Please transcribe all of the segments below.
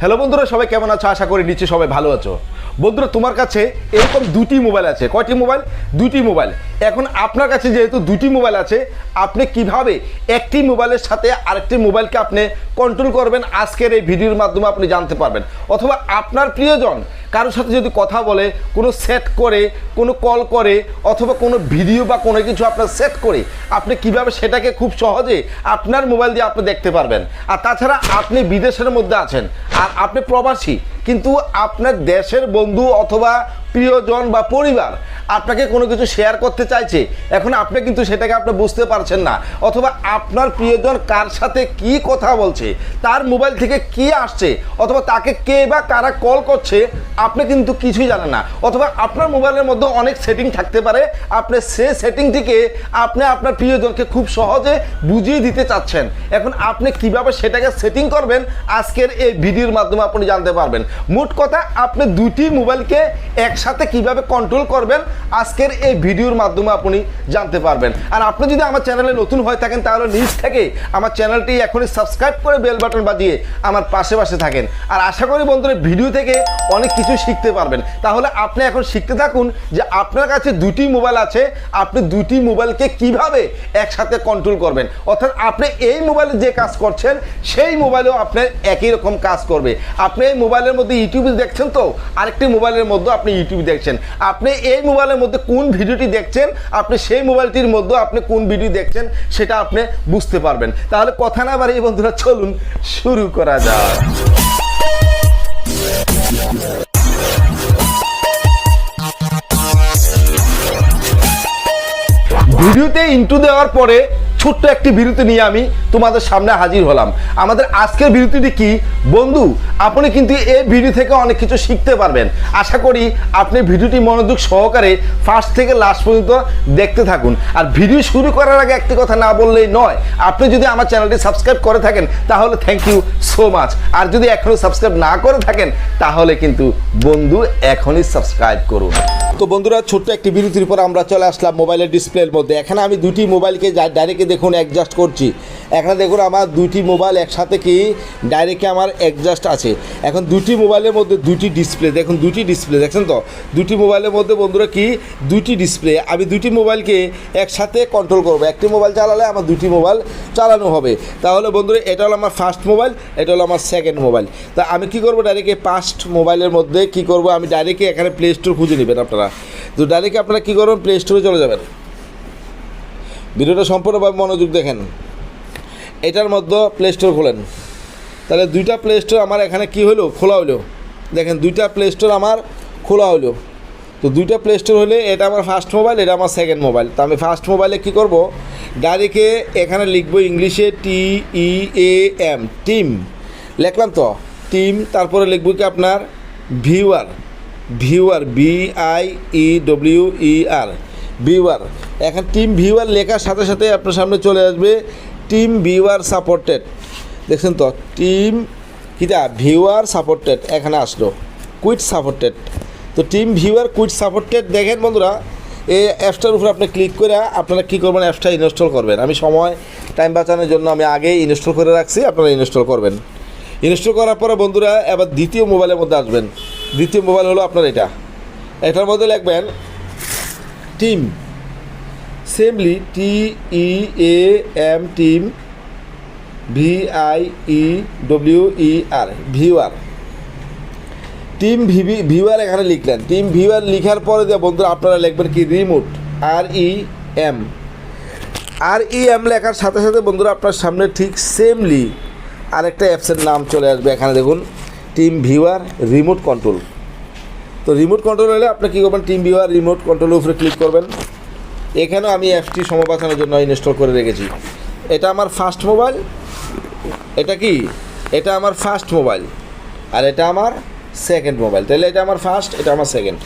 Hello বন্ধুরা, সবাই কেমন আছো? আশা করি নিচে সবাই ভালো আছো। বন্ধুরা, তোমার কাছে এরকম দুটি মোবাইল আছে। কয়টি মোবাইল? দুটি মোবাইল। এখন আপনার কাছে যেহেতু দুটি মোবাইল আছে, আপনি কীভাবে একটি মোবাইলের সাথে আরেকটি মোবাইলকে আপনি কন্ট্রোল করবেন? আজকের এই ভিডিওর মাধ্যমে আপনি জানতে পারবেন। অথবা আপনার প্রিয়জন কারোর সাথে যদি কথা বলে, কোনো সেট করে, কোনো কল করে, অথবা কোনো ভিডিও বা কোনো কিছু আপনার সেট করে, আপনি কীভাবে সেটাকে খুব সহজে আপনার মোবাইল দিয়ে আপনি দেখতে পারবেন। আর তাছাড়া আপনি বিদেশের মধ্যে আছেন, আর আপনি প্রবাসী কিন্তু আপনার দেশের বন্ধু অথবা প্রিয়জন বা পরিবার আপনাকে কোনো কিছু শেয়ার করতে চাইছে, এখন আপনি কিন্তু সেটাকে আপনি বুঝতে পারছেন না। অথবা আপনার প্রিয়জন কার সাথে কি কথা বলছে, তার মোবাইল থেকে কি আসছে, অথবা তাকে কে বা কারা কল করছে, আপনি কিন্তু কিছুই জানেন না। অথবা আপনার মোবাইলের মধ্যে অনেক সেটিং থাকতে পারে, আপনি সে সেটিংটিকে আপনি আপনার প্রিয়জনকে খুব সহজে বুঝিয়ে দিতে চাচ্ছেন। এখন আপনি কীভাবে সেটাকে সেটিং করবেন, আজকের এই ভিডিওর মাধ্যমে আপনি জানতে পারবেন। মোট কথা, আপনি দুটি মোবাইলকে একসাথে কীভাবে কন্ট্রোল করবেন, আজকের এই ভিডিওর মাধ্যমে আপনি জানতে পারবেন। আর আপনি যদি আমার চ্যানেলে নতুন হয়ে থাকেন, তাহলে নিজ থেকে আমার চ্যানেলটি এখনই সাবস্ক্রাইব করে বেল বাটন বাজিয়ে আমার পাশে পাশে থাকেন। আর আশা করি বন্ধুরা, ভিডিও থেকে অনেক কিছু শিখতে পারবেন। তাহলে আপনি এখন শিখতে থাকুন যে আপনার কাছে দুটি মোবাইল আছে, আপনি দুটি মোবাইলকে কীভাবে একসাথে কন্ট্রোল করবেন। অর্থাৎ আপনি এই মোবাইলে যে কাজ করছেন, সেই মোবাইলেও আপনার একই রকম কাজ করবে। আপনি এই মোবাইলের মধ্যে ইউটিউব দেখছেন তো? আরেকটি মোবাইলের মধ্যে আপনি ইউটিউব দেখছেন। আপনি এই মোবাইলের মধ্যে কোন ভিডিওটি দেখছেন? আপনি সেই মোবাইলটির মধ্যে আপনি কোন ভিডিও দেখছেন? সেটা আপনি বুঝতে পারবেন। তাহলে কথা না বাড়িয়ে বন্ধুরা, চলুন শুরু করা যাক। ভিডিওতে ইন্টু দেওয়ার পরে ছোট্ট একটি বিরতি নিয়ে আমি তোমাদের সামনে হাজির হলাম। আমাদের আজকের বিরতিটি কি? বন্ধু, আপনি কিন্তু এই ভিডিও থেকে অনেক কিছু শিখতে পারবেন। আশা করি আপনি ভিডিওটি মনোযোগ সহকারে ফার্স্ট থেকে লাস্ট পর্যন্ত দেখতে থাকুন। আর ভিডিও শুরু করার আগে একটি কথা না বললেই নয়, আপনি যদি আমার চ্যানেলটি সাবস্ক্রাইব করে থাকেন, তাহলে থ্যাংক ইউ সো মাচ আর যদি এখনও সাবস্ক্রাইব না করে থাকেন, তাহলে কিন্তু বন্ধু এখনই সাবস্ক্রাইব করুন। তো বন্ধুরা, ছোট্ট একটি বিরতির পর আমরা চলে আসলাম মোবাইলের ডিসপ্লের মধ্যে। এখানে আমি দুটি মোবাইলকে ডাইরেক্টে দেখুন অ্যাডজাস্ট করছি। এখানে দেখুন আমার দুটি মোবাইল একসাথে কি ডাইরেক্টে আমার অ্যাডজাস্ট আছে। এখন দুটি মোবাইলের মধ্যে দুটি ডিসপ্লে দেখুন দুটি ডিসপ্লে দেখছেন তো? দুটি মোবাইলের মধ্যে বন্ধুরা কি? দুটি ডিসপ্লে আমি দুটি মোবাইলকে একসাথে কন্ট্রোল করব। একটি মোবাইল চালালে আমার দুটি মোবাইল চালানো হবে। তাহলে বন্ধুরা, এটা হলো আমার ফার্স্ট মোবাইল এটা হলো আমার সেকেন্ড মোবাইল তা আমি কি করব? ডাইরেক্ট ফার্স্ট মোবাইলের মধ্যে কি করব? আমি ডাইরেক্টে এখানে প্লে স্টোর খুঁজে নেবেন আপনারা। তো ডাইরেক্ট আপনারা কী করবেন? প্লে স্টোরে চলে যাবেন। ভিডিওটা সম্পূর্ণভাবে মনোযোগ দেখেন। এটার মধ্যে প্লে স্টোর খোলেন। তাহলে দুইটা প্লে স্টোর আমার এখানে কি হলো খোলা হলো দেখেন, দুইটা প্লে স্টোর আমার খোলা হলো তো দুইটা প্লে স্টোর হলে এটা আমার ফার্স্ট মোবাইল এটা আমার সেকেন্ড মোবাইল তো আমি ফার্স্ট মোবাইলে কী করব? ডাইরেক্টে এখানে লিখব ইংলিশে টি ই এ এম টিম লিখলাম তো? টিম তারপরে লিখব কি আপনার? Viewer viewer B I E W E R viewer এখন টিম ভিউয়ার লেখার সাথে সাথে আপনার সামনে চলে আসবে টিম ভিউয়ার সাপোর্টেড দেখছেন তো টিম কিটা ভিউয়ার সাপোর্টেড এখানে আসলো। কুইট সাপোর্টেড তো টিম ভিউয়ার কুইট সাপোর্টেড দেখেন বন্ধুরা এই অ্যাপসটার উপর আপনি ক্লিক করে আপনারা কী করবেন? অ্যাপসটা ইনস্টল করবেন। আমি সময় টাইম বাঁচানোর জন্য আমি আগেই ইনস্টল করে রাখছি, আপনারা ইনস্টল করবেন। ইনস্টল করার পরে বন্ধুরা, এবার দ্বিতীয় মোবাইলের মধ্যে আসবেন। দ্বিতীয় মোবাইল হলো আপনার এটা। এটার মধ্যে লিখবেন team সেমলি T E A M team V I E W E R viewer team VV viewer এখানে লিখলেন। টিম ভিউয়ার লিখার পরে যে বন্ধুরা আপনারা লিখবেন কি? Remote R E M R E M লেখার সাথে সাথে বন্ধুরা আপনার সামনে ঠিক সেমলি আরেকটা অ্যাপসের নাম চলে আসবে। এখানে দেখুন টিম ভিউয়ার রিমোট কন্ট্রোল তো রিমোট কন্ট্রোল হলে আপনি কী করবেন? টিম ভিউয়ার রিমোট কন্ট্রোলের উপরে ক্লিক করবেন। এখানেও আমি অ্যাপসটি সময় জন্য ইনস্টল করে রেখেছি। এটা আমার ফার্স্ট মোবাইল এটা কি? এটা আমার ফার্স্ট মোবাইল আর এটা আমার সেকেন্ড মোবাইল তাহলে এটা আমার ফার্স্ট এটা আমার সেকেন্ড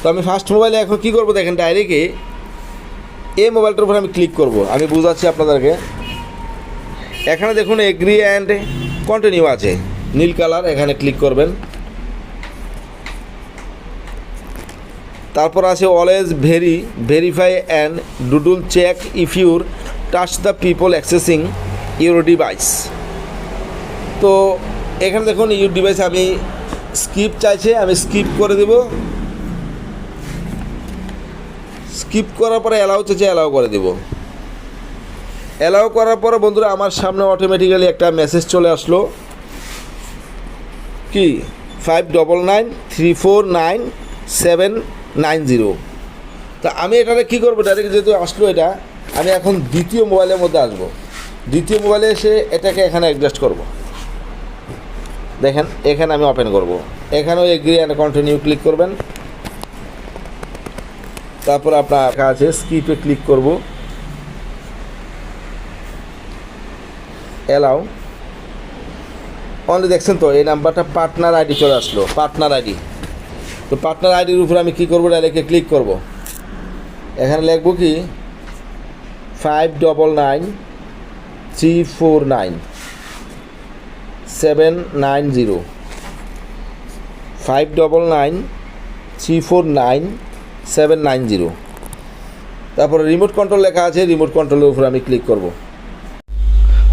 তো আমি ফার্স্ট মোবাইলে এখন কী করব দেখেন ডাইরেক্টে এই মোবাইলটার উপর আমি ক্লিক করব। আমি বুঝাচ্ছি আপনাদেরকে। এখানে দেখুন এগ্রি অ্যান্ড কন্টিনিউ আছে। নীল কালার এখানে ক্লিক করবেন। তারপর আছে always very verify and double check if your touch the people accessing your device তো এখানে দেখুন ইউর ডিভাইস আমি স্কিপ চাইছে, আমি স্কিপ করে দেব। স্কিপ করার পরে অ্যালাউ চাইছে অ্যালাউ করে দেব। অ্যালাউ করার পরে বন্ধুরা, আমার সামনে অটোমেটিক্যালি একটা মেসেজ চলে আসলো। কি? Five double nine three four nine seven nine zero. তা আমি এটাতে কী করব? ডাইরেক্ট যেহেতু আসলো এটা, আমি এখন দ্বিতীয় মোবাইলের মধ্যে আসব। দ্বিতীয় মোবাইলে এসে এটাকে এখানে অ্যাডজাস্ট করব। দেখেন, এখানে আমি ওপেন করব। এখানেও এগ্রি অ্যান্ড কন্টিনিউ ক্লিক করবেন। তারপর আপনার আছে স্কিপে ক্লিক করব। এলাও অনলি দেখছেন তো, এই নাম্বারটা পার্টনার আইডি চলে আসলো। পার্টনার আইডি তো পার্টনার আইডির উপরে আমি কী করব? ডাইরেক্টে ক্লিক করব। এখানে লিখব কি? Five double nine three four nine seven nine zero five double nine three four nine seven nine zero তারপরে রিমোট কন্ট্রোল লেখা আছে রিমোট কন্ট্রোলের উপরে আমি ক্লিক করব।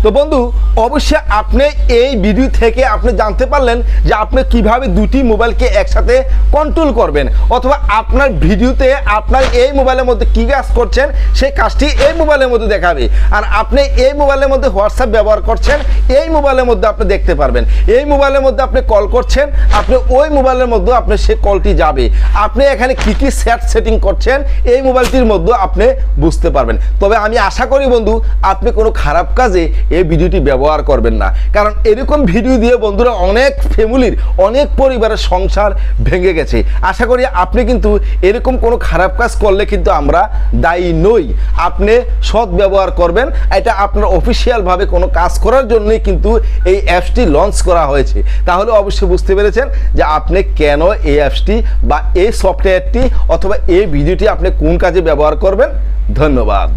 তো বন্ধু অবশ্যই আপনি এই ভিডিও থেকে আপনি জানতে পারলেন যে আপনি কীভাবে দুটি মোবাইলকে একসাথে কন্ট্রোল করবেন। অথবা আপনার ভিডিওতে আপনার এই মোবাইলের মধ্যে কী কাজ করছেন, সেই কাজটি এই মোবাইলের মধ্যে দেখাবে। আর আপনি এই মোবাইলের মধ্যে হোয়াটসঅ্যাপ ব্যবহার করছেন, এই মোবাইলের মধ্যে আপনি দেখতে পারবেন। এই মোবাইলের মধ্যে আপনি কল করছেন, আপনি ওই মোবাইলের মধ্যে আপনি সে কলটি যাবে। আপনি এখানে কি কি সেট সেটিং করছেন, এই মোবাইলটির মধ্যে আপনি বুঝতে পারবেন। তবে আমি আশা করি বন্ধু, আপনি কোনো খারাপ কাজে এই ভিডিওটি ব্যবহার করবেন না। কারণ এরকম ভিডিও দিয়ে বন্ধুরা অনেক ফ্যামিলির অনেক পরিবারের সংসার ভেঙে গেছে। আশা করি আপনি কিন্তু এরকম কোনো খারাপ কাজ করলে কিন্তু আমরা দায়ী নই। আপনি সৎ ব্যবহার করবেন। এটা আপনার অফিসিয়ালভাবে কোনো কাজ করার জন্যই কিন্তু এই অ্যাপসটি লঞ্চ করা হয়েছে। তাহলে অবশ্যই বুঝতে পেরেছেন যে আপনি কেন এই অ্যাপসটি বা এই সফটওয়্যারটি অথবা এই ভিডিওটি আপনি কোন কাজে ব্যবহার করবেন। ধন্যবাদ।